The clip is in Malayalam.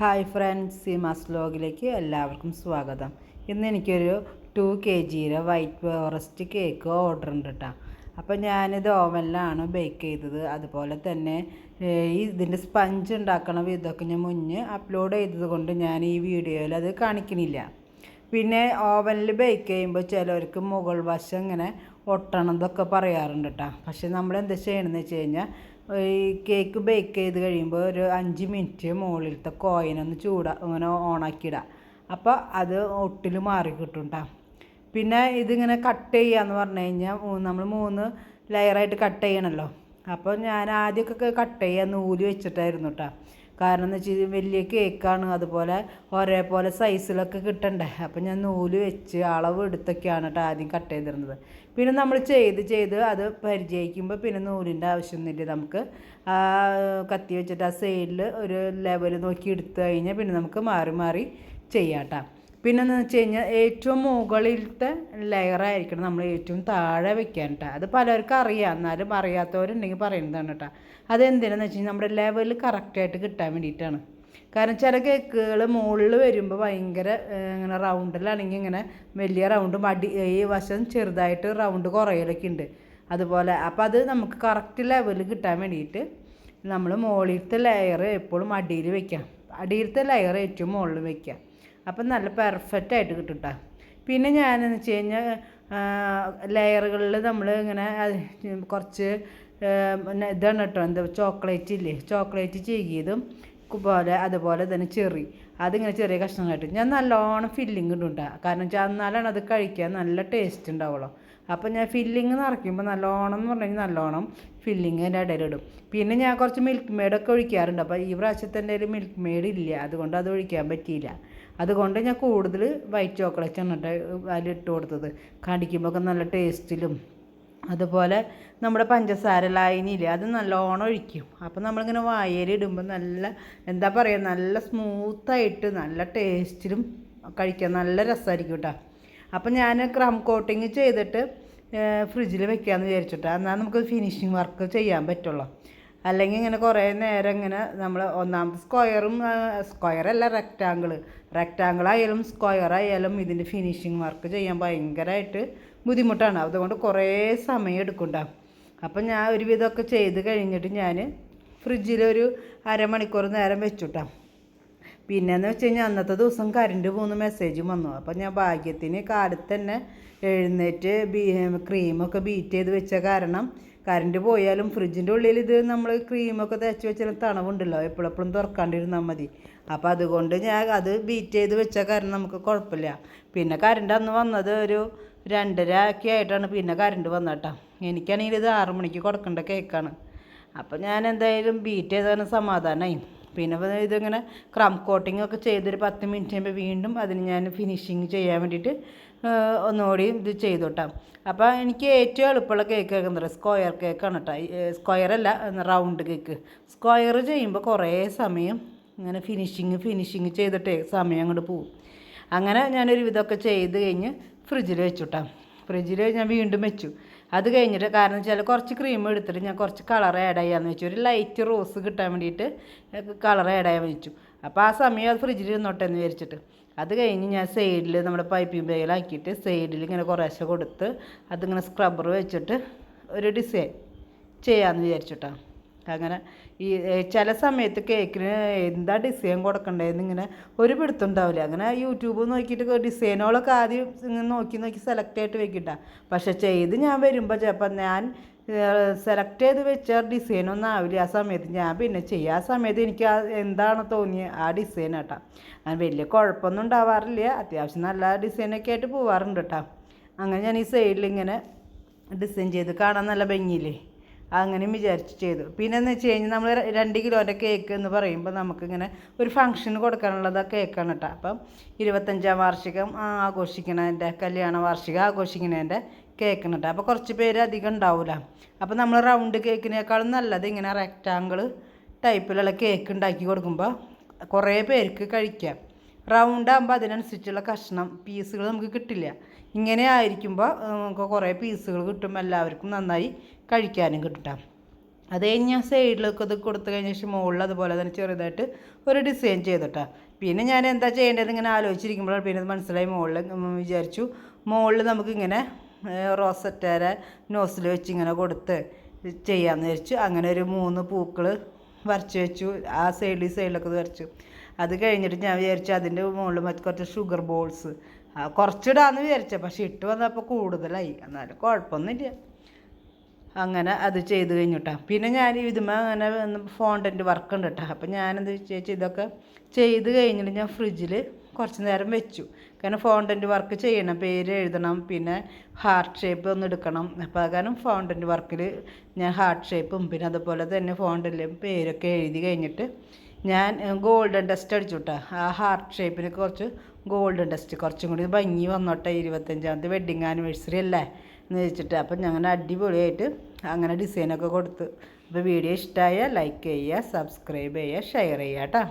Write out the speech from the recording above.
ഹായ് ഫ്രണ്ട്സ് സീമാസ് വ്ലോഗിലേക്ക് എല്ലാവർക്കും സ്വാഗതം. ഇന്ന് എനിക്കൊരു ടു കെ ജിയുടെ വൈറ്റ് ഫോറസ്റ്റ് കേക്ക് ഓർഡർ ഉണ്ട് കേട്ടോ അപ്പോൾ ഞാനിത് ഓവനിലാണ് ബേക്ക് ചെയ്തത്. അതുപോലെ തന്നെ ഈ ഇതിന്റെ സ്പഞ്ച് ഉണ്ടാക്കണ വിധമൊക്കെ ഞാൻ മുന്നേ അപ്ലോഡ് ചെയ്തത് കൊണ്ട് ഞാൻ ഈ വീഡിയോയിൽ അത് കാണിക്കണില്ല. പിന്നെ ഓവനിൽ ബേക്ക് ചെയ്യുമ്പോൾ ചിലവർക്ക് മുകൾ വശം ഇങ്ങനെ ഒട്ടണം എന്നൊക്കെ പറയാറുണ്ട് കേട്ടോ പക്ഷെ നമ്മൾ എന്താ ചെയ്യണമെന്ന് വെച്ച് കഴിഞ്ഞാൽ ഈ കേക്ക് ബേക്ക് ചെയ്ത് കഴിയുമ്പോൾ ഒരു അഞ്ച് മിനിറ്റ് മുകളിലത്തെ കോയിനൊന്ന് ചൂടാ ഇങ്ങനെ ഓണാക്കിയിടുക അപ്പോൾ അത് ഒട്ടിൽ മാറി കിട്ടും കേട്ടോ പിന്നെ ഇതിങ്ങനെ കട്ട് ചെയ്യാന്ന് പറഞ്ഞു കഴിഞ്ഞാൽ നമ്മൾ മൂന്ന് ലെയറായിട്ട് കട്ട് ചെയ്യണമല്ലോ അപ്പോൾ ഞാൻ ആദ്യമൊക്കെ കട്ട് ചെയ്യാൻ നൂൽ വെച്ചിട്ടായിരുന്നു കേട്ടോ കാരണം എന്ന് വെച്ചാൽ വലിയ കേക്കാണ് അതുപോലെ ഒരേപോലെ സൈസിലൊക്കെ കിട്ടണ്ടേ. അപ്പം ഞാൻ നൂൽ വെച്ച് അളവ് എടുത്തൊക്കെയാണ് കേട്ടോ ആദ്യം കട്ട് ചെയ്തിരുന്നത്. പിന്നെ നമ്മൾ ചെയ്ത് ചെയ്ത് അത് പരിചയിക്കുമ്പോൾ പിന്നെ നൂലിന്റെ ആവശ്യമൊന്നുമില്ല. നമുക്ക് കത്തി വെച്ചിട്ട് ആ സൈഡിൽ ഒരു ലെവൽ നോക്കി എടുത്തു കഴിഞ്ഞാൽ പിന്നെ നമുക്ക് മാറി മാറി ചെയ്യാം കേട്ടോ പിന്നെ എന്ന് വെച്ച് കഴിഞ്ഞാൽ ഏറ്റവും മുകളിലത്തെ ലെയറായിരിക്കണം നമ്മൾ ഏറ്റവും താഴെ വെക്കാൻ കേട്ടോ അത് പലർക്കും അറിയാം. എന്നാലും അറിയാത്തവരുണ്ടെങ്കിൽ പറയുന്നതാണ് കേട്ടോ അതെന്തിനാന്ന് വെച്ച് കഴിഞ്ഞാൽ നമ്മുടെ ലെവൽ കറക്റ്റായിട്ട് കിട്ടാൻ വേണ്ടിയിട്ടാണ്. കാരണം ചില കേക്കുകൾ മുകളിൽ വരുമ്പോൾ ഭയങ്കര ഇങ്ങനെ റൗണ്ടിലാണെങ്കിൽ ഇങ്ങനെ വലിയ റൗണ്ട് മടി ഈ വശം ചെറുതായിട്ട് റൗണ്ട് കുറയലൊക്കെ ഉണ്ട് അതുപോലെ അപ്പോൾ അത് നമുക്ക് കറക്റ്റ് ലെവൽ കിട്ടാൻ വേണ്ടിയിട്ട് നമ്മൾ മുകളിലത്തെ ലെയർ എപ്പോഴും അടിയിൽ വെക്കാം. അടിയിലത്തെ ലെയർ ഏറ്റവും മുകളിൽ വെക്കാം. അപ്പം നല്ല പെർഫെക്റ്റ് ആയിട്ട് കിട്ടും കേട്ടോ പിന്നെ ഞാനെന്ന് വെച്ച് കഴിഞ്ഞാൽ ലെയറുകളിൽ നമ്മൾ ഇങ്ങനെ കുറച്ച് ഇതാണ് കേട്ടോ എന്താ ചോക്ലേറ്റ് ഇല്ലേ? ചോക്ലേറ്റ് ചീകിയതും പോലെ അതുപോലെ തന്നെ ചെറി. അതിങ്ങനെ ചെറിയ കഷ്ണങ്ങളായിട്ട്. ഞാൻ നല്ലോണം ഫില്ലിങ് കേട്ടോ കാരണം വെച്ചാൽ എന്നാലാണ് അത് കഴിക്കാൻ നല്ല ടേസ്റ്റ് ഉണ്ടാവുള്ളൂ അപ്പം ഞാൻ ഫില്ലിങ് നിറയ്ക്കുമ്പോൾ നല്ലോണം എന്ന് പറഞ്ഞു കഴിഞ്ഞാൽ നല്ലോണം ഫില്ലിങ് എന്റെ ഇടയിലിടും പിന്നെ ഞാൻ കുറച്ച് മിൽക്ക് മെയ്ഡൊക്കെ ഒഴിക്കാറുണ്ട്. അപ്പോൾ ഈ പ്രാവശ്യത്തെ എന്റെ മിൽക്ക് മെയ്ഡ് ഇല്ല. അതുകൊണ്ട് അത് ഒഴിക്കാൻ പറ്റിയില്ല. അതുകൊണ്ട് ഞാൻ കൂടുതൽ വൈറ്റ് ചോക്ലേറ്റ് ആണ് കേട്ടോ അതിലിട്ട് കൊടുത്തത്. കടിക്കുമ്പോൾ ഒക്കെ നല്ല ടേസ്റ്റിലും അതുപോലെ നമ്മുടെ പഞ്ചസാര ലായനിയില്ലേ അത് നല്ലോണം ഒഴിക്കും. അപ്പം നമ്മളിങ്ങനെ ഇടുമ്പോൾ നല്ല എന്താ പറയുക നല്ല സ്മൂത്തായിട്ട് നല്ല ടേസ്റ്റിലും കഴിക്കാൻ നല്ല രസമായിരിക്കും കേട്ടോ. അപ്പം ഞാൻ ക്രം കോട്ടിങ് ചെയ്തിട്ട് ഫ്രിഡ്ജിൽ വെക്കാമെന്ന് വിചാരിച്ചിട്ടാണ് എന്നാൽ നമുക്ക് ഫിനിഷിങ് വർക്ക് ചെയ്യാൻ പറ്റുള്ളൂ. അല്ലെങ്കിൽ ഇങ്ങനെ കുറേ നേരം ഇങ്ങനെ നമ്മൾ ഒന്നാമത് സ്ക്വയറും സ്ക്വയറല്ല റെക്റ്റാങ്കിൾ റെക്റ്റാങ്കിൾ ആയാലും സ്ക്വയർ ആയാലും ഇതിന്റെ ഫിനിഷിങ് വർക്ക് ചെയ്യാൻ ഭയങ്കരമായിട്ട് ബുദ്ധിമുട്ടാണ്. അതുകൊണ്ട് കുറേ സമയം എടുക്കുന്നുണ്ടാവും അപ്പം ഞാൻ ഒരു വിധമൊക്കെ ചെയ്ത് കഴിഞ്ഞിട്ട് ഞാൻ ഫ്രിഡ്ജിലൊരു അരമണിക്കൂർ നേരം വെച്ചുട്ടാം. പിന്നെയെന്ന് വെച്ച് കഴിഞ്ഞാൽ അന്നത്തെ ദിവസം കറണ്ട് പോകുന്ന മെസ്സേജും വന്നു. അപ്പം ഞാൻ ഭാഗ്യത്തിന് കാലത്ത് തന്നെ എഴുന്നേറ്റ് ബീ ക്രീമൊക്കെ ബീറ്റ് ചെയ്ത് വെച്ച കാരണം കറണ്ട് പോയാലും ഫ്രിഡ്ജിന്റെ ഉള്ളിൽ ഇത് നമ്മൾ ക്രീമൊക്കെ തേച്ച് വെച്ചാൽ തണവുണ്ടല്ലോ. എപ്പോഴെപ്പോഴും തുറക്കാണ്ടിരുന്നാൽ മതി. അപ്പോൾ അതുകൊണ്ട് ഞാൻ അത് ബീറ്റ് ചെയ്ത് വെച്ച കാരണം നമുക്ക് കുഴപ്പമില്ല. പിന്നെ കറണ്ട് അന്ന് വന്നത് ഒരു രണ്ടര ഒക്കെ ആയിട്ടാണ്. പിന്നെ കറണ്ട് വന്നട്ടോ എനിക്കാണെങ്കിൽ ഇത് ആറു മണിക്ക് കൊടുക്കേണ്ട കേക്കാണ് അപ്പോൾ ഞാൻ എന്തായാലും ബീറ്റ് ചെയ്താണ് സമാധാനമായി പിന്നെ ഇതിങ്ങനെ ക്രം കോട്ടിംഗ് ഒക്കെ ചെയ്തൊരു പത്ത് മിനിറ്റ് കഴിയുമ്പോൾ വീണ്ടും അതിന് ഞാൻ ഫിനിഷിങ് ചെയ്യാൻ വേണ്ടിയിട്ട് ഒന്നുകൂടി ഇത് ചെയ്തു കേട്ടോ അപ്പോൾ എനിക്ക് ഏറ്റവും എളുപ്പമുള്ള കേക്ക് കേൾക്കുന്നത് സ്ക്വയർ കേക്കാണ് കേട്ടോ സ്ക്വയർ അല്ല റൗണ്ട് കേക്ക് സ്ക്വയർ ചെയ്യുമ്പോൾ കുറേ സമയം ഇങ്ങനെ ഫിനിഷിങ് ഫിനിഷിങ് ചെയ്തിട്ടേ സമയം അങ്ങോട്ട് പോവും. അങ്ങനെ ഞാനൊരു വിധമൊക്കെ ചെയ്ത് കഴിഞ്ഞ് ഫ്രിഡ്ജിൽ വെച്ചു ഫ്രിഡ്ജിൽ ഞാൻ വീണ്ടും വെച്ചു. അത് കഴിഞ്ഞിട്ട് കാരണം വെച്ചാൽ കുറച്ച് ക്രീം എടുത്തിട്ട് ഞാൻ കുറച്ച് കളർ ആഡ് ചെയ്യാമെന്ന് വെച്ചു. ഒരു ലൈറ്റ് റോസ് കിട്ടാൻ വേണ്ടിയിട്ട് കളർ ആഡ് ചെയ്യാൻ വെച്ചു. അപ്പോൾ ആ സമയം അത് ഫ്രിഡ്ജിൽ ഇരുന്നോട്ടെ എന്ന് വിചാരിച്ചിട്ട്. അത് കഴിഞ്ഞ് ഞാൻ സൈഡിൽ നമ്മുടെ പൈപ്പിംഗ് ബാഗിലാക്കിയിട്ട് സൈഡിൽ ഇങ്ങനെ കുറേശ്ശെ കൊടുത്ത് അതിങ്ങനെ സ്ക്രബ്ബർ വെച്ചിട്ട് ഒരു ഡിസൈൻ ചെയ്യാമെന്ന് വിചാരിച്ചിട്ടാണ് അങ്ങനെ ഈ ചില സമയത്ത് കേക്കിന് എന്താ ഡിസൈൻ കൊടുക്കണ്ടേന്ന് ഇങ്ങനെ ഒരു പിടുത്തം ഉണ്ടാവില്ല. അങ്ങനെ യൂട്യൂബ് നോക്കിയിട്ട് ഡിസൈനുകളൊക്കെ ആദ്യം ഇങ്ങനെ നോക്കി നോക്കി സെലക്ട് ആയിട്ട് വെക്കിട്ട. പക്ഷേ ചെയ്ത് ഞാൻ വരുമ്പോൾ ചിലപ്പോൾ ഞാൻ സെലക്ട് ചെയ്ത് വെച്ച ഡിസൈനൊന്നും ആവില്ല ആ സമയത്ത്. ഞാൻ പിന്നെ ചെയ്യുക ആ സമയത്ത് എനിക്ക് ആ എന്താണ് തോന്നിയത് ആ ഡിസൈൻ കേട്ടോ ഞാൻ വലിയ കുഴപ്പമൊന്നും ഉണ്ടാവാറില്ല. അത്യാവശ്യം നല്ല ഡിസൈനൊക്കെ ആയിട്ട് പോവാറുണ്ട് കേട്ടോ അങ്ങനെ ഞാൻ ഈ സൈഡിൽ ഇങ്ങനെ ഡിസൈൻ ചെയ്ത് കാണാൻ നല്ല ഭംഗിയില്ലേ? അങ്ങനെയും വിചാരിച്ച് ചെയ്തു. പിന്നെ എന്ന് വെച്ച് കഴിഞ്ഞാൽ നമ്മൾ രണ്ട് കിലോന്റെ കേക്ക് എന്ന് പറയുമ്പോൾ നമുക്കിങ്ങനെ ഒരു ഫംഗ്ഷന് കൊടുക്കാനുള്ളത് കേക്കാണ് കേട്ടോ അപ്പം ഇരുപത്തഞ്ചാം വാർഷികം ആഘോഷിക്കണതിന്റെ കല്യാണ വാർഷികം ആഘോഷിക്കണതിന്റെ കേക്കാണ് കേട്ടോ അപ്പോൾ കുറച്ച് പേര് അധികം ഉണ്ടാവില്ല അപ്പോൾ നമ്മൾ റൗണ്ട് കേക്കിനേക്കാളും നല്ലത് ഇങ്ങനെ റെക്റ്റാങ്കിൾ ടൈപ്പിലുള്ള കേക്ക് ഉണ്ടാക്കി കൊടുക്കുമ്പോൾ കുറേ പേർക്ക് കഴിക്കാം. റൗണ്ട് ആകുമ്പോൾ അതിനനുസരിച്ചുള്ള കഷ്ണം പീസുകൾ നമുക്ക് കിട്ടില്ല. ഇങ്ങനെ ആയിരിക്കുമ്പോൾ നമുക്ക് കുറേ പീസുകൾ കിട്ടും. എല്ലാവർക്കും നന്നായി കഴിക്കാനും കിട്ടാം. അത് കഴിഞ്ഞ് ഞാൻ സൈഡിലൊക്കെ ഇത് കൊടുത്തു കഴിഞ്ഞ ശേഷം മുകളിൽ അതുപോലെ തന്നെ ചെറുതായിട്ട് ഒരു ഡിസൈൻ ചെയ്തിട്ടാ. പിന്നെ ഞാൻ എന്താ ചെയ്യേണ്ടത് ഇങ്ങനെ ആലോചിച്ചിരിക്കുമ്പോഴാണ് പിന്നെ മനസ്സിലായി. മുകളിൽ വിചാരിച്ചു. മുകളിൽ നമുക്കിങ്ങനെ റോസറ്റാര നോസിൽ വെച്ച് ഇങ്ങനെ കൊടുത്ത് ചെയ്യാമെന്ന് വിചാരിച്ചു. അങ്ങനെ ഒരു മൂന്ന് പൂക്കൾ വരച്ച് വെച്ചു. ആ സൈഡിൽ സൈഡിലൊക്കെ വരച്ചു. അത് കഴിഞ്ഞിട്ട് ഞാൻ വിചാരിച്ചു അതിന്റെ മുകളിൽ മറ്റു കുറച്ച് ഷുഗർ ബോൾസ് കുറച്ചിടാന്ന് വിചാരിച്ച. പക്ഷേ ഇട്ട് വന്നപ്പോൾ കൂടുതലായി. എന്നാലും കുഴപ്പമൊന്നുമില്ല. അങ്ങനെ അത് ചെയ്ത് കഴിഞ്ഞിട്ടാ. പിന്നെ ഞാൻ ഇതുമ്മ അങ്ങനെ ഫോണ്ടന്റ് വർക്ക് ഉണ്ട് കേട്ടോ അപ്പം ഞാനെന്ത് ചേച്ചി ഇതൊക്കെ ചെയ്ത് കഴിഞ്ഞിട്ട് ഞാൻ ഫ്രിഡ്ജിൽ കുറച്ച് നേരം വെച്ചു. കാരണം ഫോണ്ടന്റ് വർക്ക് ചെയ്യണം പേര് എഴുതണം പിന്നെ ഹാർട്ട് ഷേപ്പ് ഒന്ന് എടുക്കണം. അപ്പോൾ കാരണം ഫോണ്ടന്റ് വർക്കിൽ ഞാൻ ഹാർട്ട് ഷേപ്പും പിന്നെ അതുപോലെ തന്നെ ഫോണ്ടിലും പേരൊക്കെ എഴുതി കഴിഞ്ഞിട്ട് ഞാൻ ഗോൾഡൻ ഡസ്റ്റ് അടിച്ചു കേട്ടോ ആ ഹാർട്ട് ഷേപ്പിന് കുറച്ച് ഗോൾഡൻ ഡസ്റ്റ് കുറച്ചും കൂടി ഭംഗി വന്നോട്ടെ. ഇരുപത്തഞ്ചാമത്തെ വെഡ്ഡിങ് ആനിവേഴ്സറി അല്ലേ? എന്ന് വെച്ചിട്ട് അപ്പം ഞങ്ങൾ അടിപൊളിയായിട്ട് അങ്ങനെ ഡിസൈനൊക്കെ കൊടുത്ത്. അപ്പോൾ വീഡിയോ ഇഷ്ടമായ ലൈക്ക് ചെയ്യുക സബ്സ്ക്രൈബ് ചെയ്യുക ഷെയർ ചെയ്യുക കേട്ടോ.